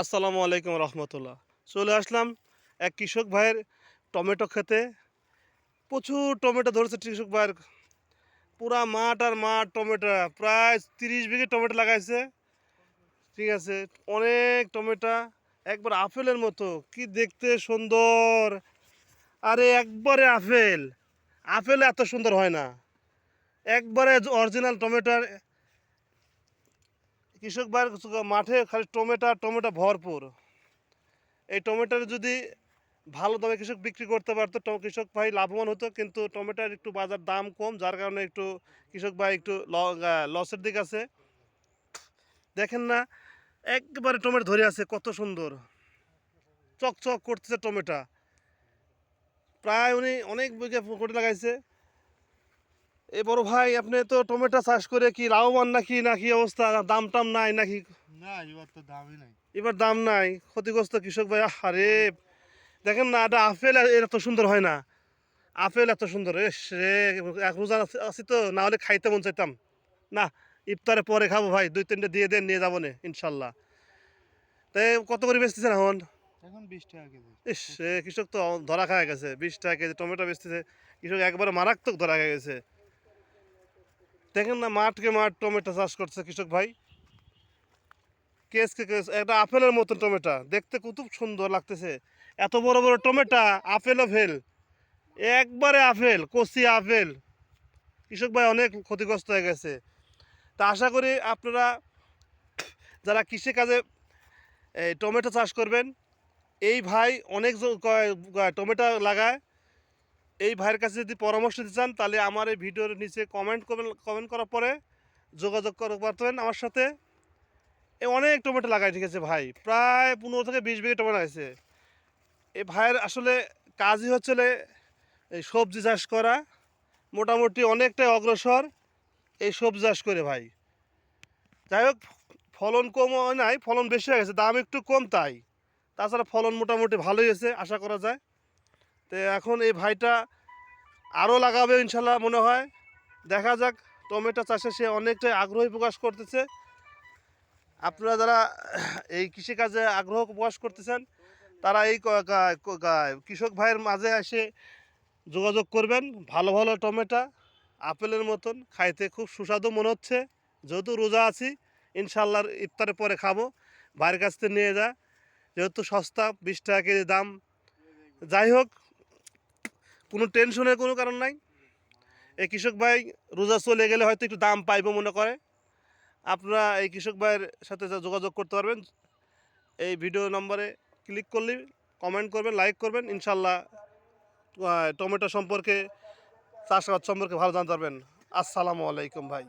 আসসালামু আলাইকুম রহমতুল্লাহ। চলে আসলাম এক কৃষক ভাইয়ের টমেটো খেতে। প্রচুর টমেটো ধরেছে কৃষক ভাইয়ের। পুরা মাঠ আর মাঠ টমেটো, প্রায় তিরিশ বিঘে টমেটো লাগাইছে। ঠিক আছে, অনেক টমেটো, একবার আপেলের মতো, কি দেখতে সুন্দর। আরে একবারে আপেল আপেল এত সুন্দর হয় না। একবারে অরিজিনাল টমেটোর কৃষক ভাইয়ের মাঠে খালি টমেটো টমেটো ভরপুর। এই টমেটোর যদি ভালো দামে কৃষক বিক্রি করতে পারতো কৃষক ভাই লাভবান হতো, কিন্তু টমেটোর একটু বাজার দাম কম, যার কারণে একটু কৃষক ভাই একটু লসের দিক আছে। দেখেন না, একবারে টমেটো ধরে আছে, কত সুন্দর। চকচক করতেছে টমেটো। প্রায় উনি অনেক বিঘা করে লাগাইছে। এ বড় ভাই আপনি তো টমেটো চাষ করে কি লাভবান নাকি? নাকি অবস্থা? দাম টাম নাই নাকি? না এবার তো দামই নাই। এবার দাম নাই। ক্ষতিগ্রস্ত কৃষক ভাই আরে দেখেন না এটা আপেল এত সুন্দর হয় না। আপেল এত সুন্দর এস রে এক রোজা আছি- তো না হলে খাইতে মন চাইতাম। না ইফতারে পরে খাব ভাই দুই তিনটে দিয়ে দেন নিয়ে যাব না ইনশাল্লাহ। তাই কত করে বেচতেছেন এখন? এখন বিশ টাকা কেজি। ইস কৃষক তো ধরা খায় গেছে বিশ টাকা কেজি টমেটো বেচতেছে। কৃষক একবারে মারাত্মক ধরা খেয়ে গেছে। দেখেন না মাঠকে মাঠ টমেটো চাষ করছে কৃষক ভাই। কেসকে কেস, একটা আপেলের মতন টমেটো। দেখতে কত সুন্দর লাগতেছে। এত বড় বড় টমেটো আপেলও ফেল একবারে আপেল, কচি আপেল। কৃষক ভাই অনেক ক্ষতিগ্রস্ত হয়ে গেছে। তা আশা করি আপনারা যারা কৃষিকাজে টমেটো চাষ করবেন, এই ভাই অনেক টমেটো লাগায়। এই ভাইয়ের কাছে যদি পরামর্শ দিতে চান, তাহলে আমার এই ভিডিওর নিচে কমেন্ট কমেন্ট করার পরে যোগাযোগ করতে পারতেন আমার সাথে। এ অনেক টমেটো লাগাই ঠিক আছে ভাই? প্রায় পনেরো থেকে বিশ বিঘে টমেটো লাগাইছে। এই ভাইয়ের আসলে কাজই হচ্ছে এই সবজি চাষ করা। মোটামুটি অনেকটাই অগ্রসর এই সবজি চাষ করে ভাই। যাই হোক, ফলন কম নাই, ফলন বেশি হয়ে গেছে, দাম একটু কম তাই। তাছাড়া ফলন মোটামুটি ভালোই হয়েছে, আশা করা যায়। তো এখন এই ভাইটা আরও লাগাবে ইনশাল্লাহ মনে হয়। দেখা যাক, টমেটো চাষে সে অনেকটাই আগ্রহী প্রকাশ করতেছে। আপনারা যারা এই কৃষিকাজে আগ্রহ প্রকাশ করতেছেন, তারা এই কৃষক ভাইয়ের মাঝে এসে যোগাযোগ করবেন। ভালো ভালো টমেটো, আপেলের মতন, খাইতে খুব সুস্বাদু মনে হচ্ছে। যেহেতু রোজা আছি, ইনশাল্লাহ ইফতারের পরে খাব। বাইরের কাছ থেকে নিয়ে যা। যেহেতু সস্তা, বিশ টাকা কেজি দাম। যাই হোক কোনো টেনশনের কোনো কারণ নাই। এই কৃষক ভাই রোজা চলে গেলে হয়তো একটু দাম পাইব মনে করে। আপনারা এই কৃষক ভাইয়ের সাথে যোগাযোগ করতে পারবেন। এই ভিডিও নম্বরে ক্লিক করলে কমেন্ট করবেন লাইক করবেন। ইনশাল্লাহ টমেটো সম্পর্কে, চাষাবাদ সম্পর্কে ভালো জানতে পারবেন। আসসালামু আলাইকুম ভাই।